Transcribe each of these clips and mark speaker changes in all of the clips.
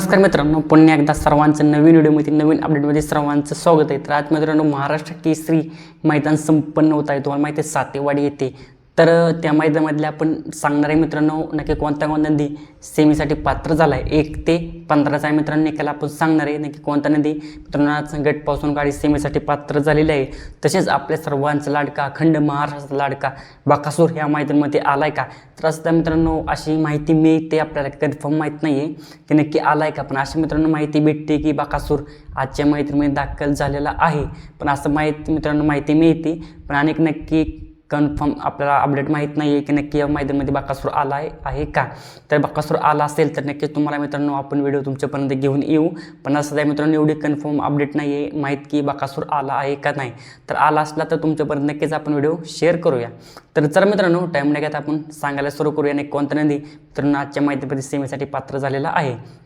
Speaker 1: नमस्कार मित्रांनो पुन्हा एकदा सर्वांचं नवीन व्हिडिओमध्ये नवीन अपडेटमध्ये सर्वांचं स्वागत आहे. तर आज मित्रांनो महाराष्ट्र केसरी मैदान संपन्न होत आहे. तुम्हाला माहिती आहे सातेवाडी येते तर त्या मैदानामधल्या आपण सांगणार आहे मित्रांनो नक्की कोणता कोणता नदी सेमीसाठी पात्र झाला आहे एक ते पंधराचा आहे. मित्रांनो निकाल आपण सांगणार आहे. नक्की कोणता नदी? मित्रांनो आज गटपासून गाडी सेमीसाठी पात्र झालेली आहे. तसेच आपल्या सर्वांचा लाडका अखंड महाराष्ट्राचा लाडका बाकासूर ह्या माहितीमध्ये आला आहे का? तर असं मित्रांनो अशी माहिती मिळते आपल्याला कन्फर्म माहीत नाही आहे की नक्की आला आहे का? पण अशी मित्रांनो माहिती भेटते की बाकासूर आजच्या माहितीमध्ये दाखल झालेला आहे. पण असं माहिती मित्रांनो माहिती मिळते. पण अनेक नक्की कन्फर्म आपल्याला अपडेट माहीत नाही आहे की नक्की या मैदानामध्ये बाकासूर आला आहे का? तर बाकासूर आला असेल तर नक्कीच तुम्हाला मित्रांनो आपण व्हिडिओ तुमच्यापर्यंत घेऊन येऊ. पण असं आहे मित्रांनो एवढी कन्फर्म अपडेट नाही आहे माहीत की बाकासूर आला आहे का नाही. तर आला असला तर तुमच्यापर्यंत नक्कीच आपण व्हिडिओ शेअर करूया. तर चला मित्रांनो टाईम नाही घेत आपण सांगायला सुरू करूया. आणि कोणत्या नदी मित्रांनो आजच्या माहितीमध्ये सेवेसाठी पात्र झालेला आहे?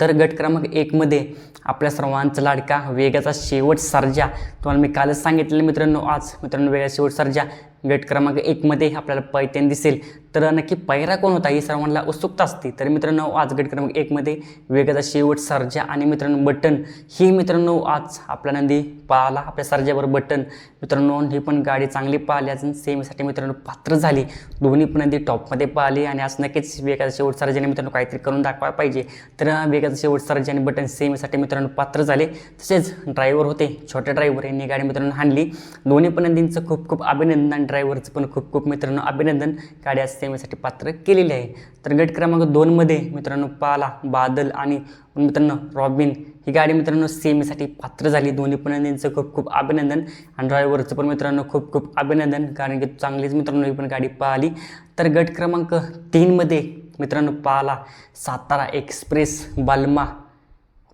Speaker 1: तर गट क्रमांक एकमध्ये आपल्या सर्वांचा लाडका वेगाचा शेवट सर्जा. तुम्हाला मी कालच सांगितलेलं मित्रांनो आज मित्रांनो वेगाचा शेवट सर्जा. गट क्रमांक एकमध्ये आपल्याला पैत्यान दिसेल. तर नक्की पैरा कोण होता? ही सर्वांना उत्सुकता असते. तर मित्रांनो आज गट क्रमांक एकमध्ये वेगाचा शेवट सर्जा आणि मित्रांनो बटन. ही मित्रांनो आज आपल्या नंदी पाहला आपल्या सर्जावर बटन. मित्रांनो ही पण गाडी चांगली पाहिली. अजून सेमीसाठी मित्रांनो पात्र झाली. दोन्ही पण नंदी टॉपमध्ये पाहिली आणि आज नक्कीच वेगाचा शेवट सर्जाने मित्रांनो काहीतरी करून दाखवायला पाहिजे. तर वेगाचा शेवट सर्जा आणि बटन सेमीसाठी मित्रांनो पात्र झाले. तसेच ड्रायव्हर होते छोटे ड्रायव्हर यांनी गाडी मित्रांनो हाणली. दोन्ही पण नंदींचं खूप खूप अभिनंदन. ड्रायव्हरचं पण खूप खूप मित्रांनो अभिनंदन. गाडी आज सेमीसाठी पात्र केलेली आहे. तर गट क्रमांक दोनमध्ये मित्रांनो पाला बादल आणि मित्रांनो रॉबिन ही गाडी मित्रांनो सेमीसाठी पात्र झाली. दोन्ही पण त्यांचं खूप खूप अभिनंदन. आणि ड्रायव्हरचं पण मित्रांनो खूप खूप अभिनंदन. कारण की चांगलीच मित्रांनो ही पण गाडी पाहिली. तर गट क्रमांक तीनमध्ये मित्रांनो पाला सातारा एक्सप्रेस बालमा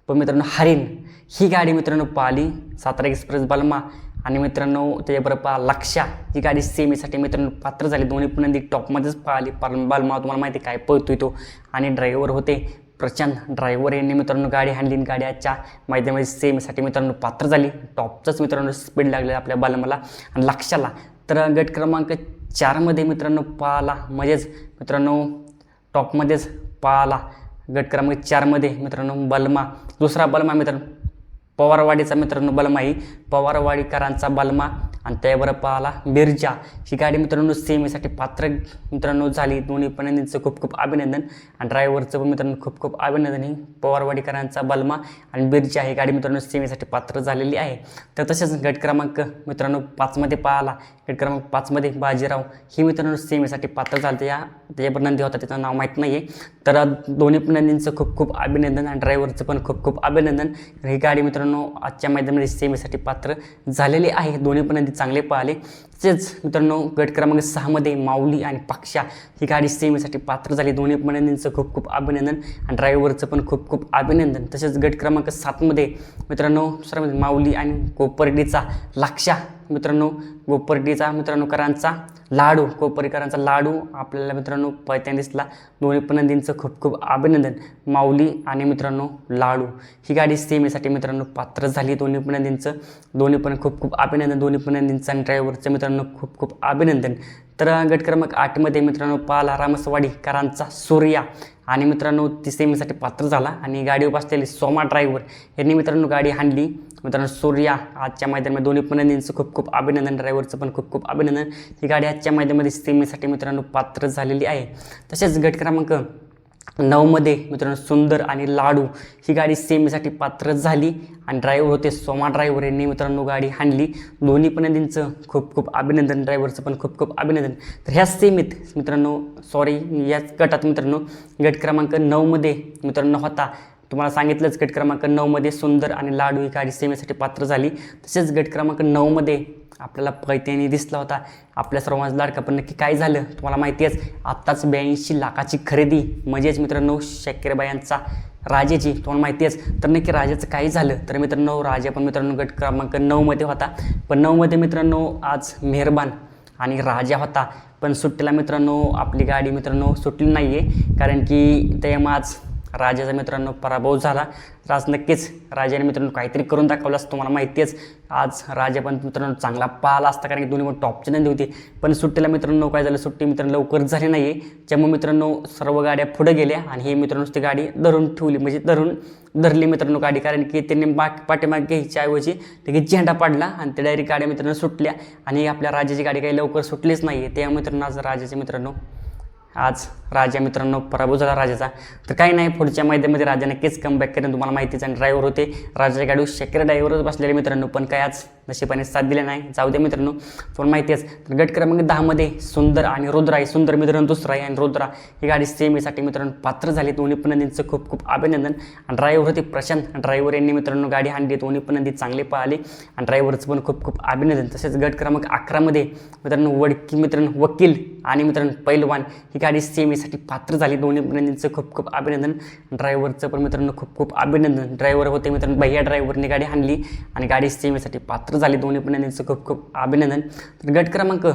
Speaker 1: पण मित्रांनो हरिण ही गाडी मित्रांनो पाली सातारा एक्सप्रेस बालमा आणि मित्रांनो त्याच्याबरोबर पहा लक्षा ही गाडी सेमीसाठी मित्रांनो पात्र झाली. दोन्ही पण नदी टॉपमध्येच पाहिली पाल बालमा तुम्हाला माहिती आहे काय पळतोय तो. आणि ड्रायव्हर होते प्रचंड ड्रायव्हर यांनी मित्रांनो गाडी हाणली आणि गाडी आजच्या मैदानामध्ये सेमीसाठी मित्रांनो पात्र झाली. टॉपचंच मित्रांनो स्पीड लागले आपल्या बालमाला आणि लक्षाला तर गट क्रमांक चारमध्ये मित्रांनो पाला म्हणजेच मित्रांनो टॉपमध्येच पाला गट क्रमांक चारमध्ये मित्रांनो बलमा. दुसरा बलमा मित्रांनो पवारवाडीचा मित्रांनो बलमाही पवारवाडीकरांचा बलमा. आणि त्याबरोबर पाहला बिरजा ही गाडी मित्रांनो सेमीसाठी पात्र मित्रांनो झाली. दोन्ही पणंदींचं खूप खूप अभिनंदन. आणि ड्रायव्हरचं पण मित्रांनो खूप खूप अभिनंदन. ही पवारवाडीकरांचा बलमा आणि बिरजा ही गाडी मित्रांनो सेमीसाठी पात्र झालेली आहे. तर तसेच गट क्रमांक मित्रांनो पाचमध्ये पाहला. गट क्रमांक पाचमध्ये बाजीराव. ही मित्रांनो सेमीसाठी पात्र झालं या त्याच्यावर नंदी होता. त्याचं नाव माहीत नाही आहे तर दोन्ही पण नंदींचं खूप खूप अभिनंदन आणि ड्रायव्हरचं पण खूप खूप अभिनंदन. ही गाडी मित्रांनो आजच्या मैदानामध्ये सेमीसाठी पात्र झालेली आहे. दोन्ही पण नंदी चांगले पळाले तसेच मित्रांनो गट क्रमांक सहामध्ये माऊली आणि पक्षा ही गाडी सेमीसाठी पात्र झाली. दोन्ही पण खूप खूप अभिनंदन आणि ड्रायव्हरचं पण खूप खूप अभिनंदन. तसेच गट क्रमांक सातमध्ये मित्रांनो दुसऱ्यामध्ये माऊली आणि कोपर्डीचा लक्षा मित्रांनो गोपर्डीचा मित्रांनो करांचा लाडू कोपरीकरांचा लाडू आपल्याला मित्रांनो पैत्यान दिसला. दोन्ही पण नंदींचं खूप खूप अभिनंदन. माऊली आणि मित्रांनो लाडू. ही गाडी सेमीसाठी मित्रांनो पात्र झाली दोन्ही पण नंदींचं दोन्ही पण खूप खूप अभिनंदन. दोन्ही पण नंदींचं आणि ड्रायव्हरचं मित्रांनो खूप खूप अभिनंदन. तर गट क्रमांक आठमध्ये मित्रांनो पाला रामसवाडीकरांचा सूर्या. आणि मित्रांनो ती सेमीसाठी पात्र झाला आणि गाडीवर बसलेली सोमा ड्रायव्हर यांनी मित्रांनो गाडी हाणली. मित्रांनो सूर्या आजच्या मैदानामध्ये दोन्ही पण खूप खूप अभिनंदन ड्रायव्हरचं पण खूप खूप अभिनंदन. ही गाडी आजच्या मैदानामध्ये सेमीसाठी मित्रांनो पात्र झालेली आहे. तसेच गट क्रमांक नऊमध्ये मित्रांनो सुंदर आणि लाडू ही गाडी सेमीसाठी पात्र झाली आणि ड्रायव्हर होते सोमा ड्रायव्हर यांनी मित्रांनो गाडी हाणली. दोन्ही पण नदींचं खूप खूप अभिनंदन ड्रायव्हरचं पण खूप खूप अभिनंदन. तर ह्या सेमीत मित्रांनो सॉरी याच गटात मित्रांनो गट क्रमांक नऊमध्ये मित्रांनो होता. तुम्हाला सांगितलंच गट क्रमांक नऊमध्ये सुंदर आणि लाडू ही गाडी सेमीसाठी पात्र झाली. तसेच गट क्रमांक नऊमध्ये आपल्याला पैत्याने दिसला होता. आपल्या सर्वांचा लाडका पण नक्की काय झालं? तुम्हाला माहिती आहेच आत्ताच ब्याऐंशी लाखाची खरेदी. म्हणजेच मित्रांनो शक्करबायांचा राजाची तुम्हाला माहिती आहेच तर नक्की राजाचं काही झालं? तर मित्रांनो राजा पण मित्रांनो गट क्रमांक नऊमध्ये होता. पण नऊमध्ये मित्रांनो आज मेहरबान आणि राजा होता. पण सुट्टीला मित्रांनो आपली गाडी मित्रांनो सुटली नाही आहे कारण की ते आज राजाचा मित्रांनो पराभव झाला. तर आज नक्कीच राजाने मित्रांनो काहीतरी करून दाखवलं असं तुम्हाला माहिती आहेच. आज राजा पण मित्रांनो चांगला पाहिला असता कारण की दोन्ही पण टॉपची नंदी होती. पण सुट्टीला मित्रांनो काय झालं? सुट्टी मित्रांनो लवकर झाली नाही आहे त्यामुळे मित्रांनो सर्व गाड्या पुढे गेल्या आणि हे मित्रांनो ती गाडी धरून ठेवली. म्हणजे धरून धरली मित्रांनो गाडी कारण की त्यांनी बाक पाठीमागे घ्यायच्या ऐवजी ते झेंडा पाडला आणि ते डायरेक्ट गाड्या मित्रांनो सुटल्या. आणि आपल्या राजाची गाडी काही लवकर सुटलीच नाही आहे त्या मित्रांनो आज राजाचे मित्रांनो आज राजा मित्रांनो पराभव झाला राजाचा. तर काही नाही पुढच्या मैदानामध्ये राजा नक्कीच कमबॅक करेन. तुम्हाला माहितीच आणि ड्रायव्हर होते. राजाच्या गाडीवर शक्य ड्रायव्हरच बसलेले मित्रांनो पण काय आज नशिबाने साथ दिले नाही. जाऊ दे मित्रांनो पण माहिती आहेच तर गट क्रमांक दहामध्ये सुंदर आणि रुद्र आहे. सुंदर मित्रांनो दुसरा आहे. आणि रुद्रा ही गाडी सेमीसाठी मित्रांनो पात्र झाली. दोन्ही पण नदींचं खूप खूप अभिनंदन. आणि ड्रायव्हर होते प्रशांत. ड्रायव्हर यांनी मित्रांनो गाडी आणली दोन्ही पण नदी चांगले पाहिले. आणि ड्रायव्हरचं पण खूप खूप अभिनंदन. तसेच गट क्रमांक अकरामध्ये मित्रांनो वडकी मित्रांनो वकील आणि मित्रांनो पैलवान ही गाडी सेमीसाठी पात्र झाली. दोन्ही नंदींचं खूप खूप अभिनंदन. ड्रायव्हरचं पण मित्रांनो खूप खूप अभिनंदन. ड्रायव्हर होते मित्रांनो. भैया ड्रायव्हरने गाडी आणली आणि गाडी सेमीसाठी पात्र झाली. दोन्ही पण खूप खूप अभिनंदन. तर गट क्रमांक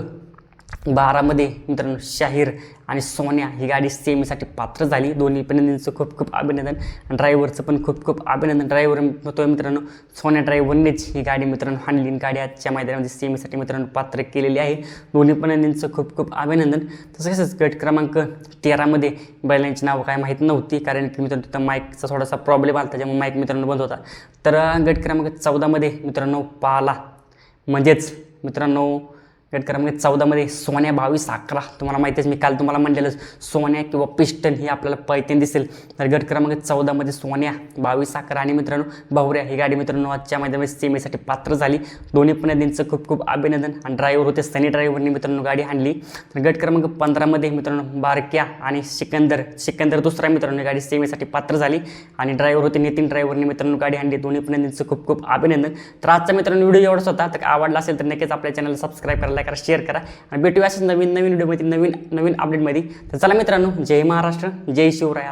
Speaker 1: बारामध्ये मित्रांनो शाहीर आणि सोन्या ही गाडी सेमीसाठी पात्र झाली. दोन्ही पण खूप खूप अभिनंदन ड्रायव्हरचं पण खूप खूप अभिनंदन. ड्रायव्हर होतो मित्रांनो सोन्या ड्रायव्हरनेच ही गाडी मित्रांनो हाणली गाडी आजच्या मैदानामध्ये सेमीसाठी मित्रांनो पात्र केलेली आहे. दोन्ही पण खूप खूप अभिनंदन. तसंच गट क्रमांक तेरामध्ये बैलांची नावं काय माहीत नव्हती कारण की मित्रांनो तिथं माईकचा थोडासा प्रॉब्लेम आला त्याच्यामुळे माईक मित्रांनो बंद होता. तर गट क्रमांक चौदामध्ये मित्रांनो पाला. म्हणजेच मित्रांनो ट्रेड करा म्हणजे चौदामध्ये सोन्या बावीस अकरा. तुम्हाला माहितीच मी काल तुम्हाला म्हणलेलं सोन्या किंवा पिस्टन ही आपल्याला पैतीन दिसेल. तर गट क्रमांक चौदामध्ये सोन्या बावीस अकरा. आणि मित्रांनो बावऱ्या ही गाडी मित्रांनो आजच्या मैदानामध्ये सेमीसाठी पात्र झाली. दोन्ही पण नदींचं खूप खूप अभिनंदन. आणि ड्रायव्हर होते सनी ड्रायव्हरनी मित्रांनो गाडी आणली. तर गट क्रमांक पंधरामध्ये मित्रांनो बारक्या आणि सिकंदर सिकंदर दुसरा मित्रांनो गाडी सेमीसाठी पात्र झाली. आणि ड्रायव्हर होते नितीन ड्रायव्हरनी मित्रांनो गाडी आणली. दोन्ही पण नदींचं खूप खूप अभिनंदन. तर आजचा मित्रांनो व्हिडिओ एवढाच होता. तर आवडला असेल तर नक्कीच आपल्या चॅनल सबस्क्राईब करायला करा शेअर करा. आणि भेटूया असेच नवीन नवीन व्हिडिओमध्ये नवीन नवीन अपडेटमध्ये तर चला मित्रांनो जय महाराष्ट्र जय शिवराय.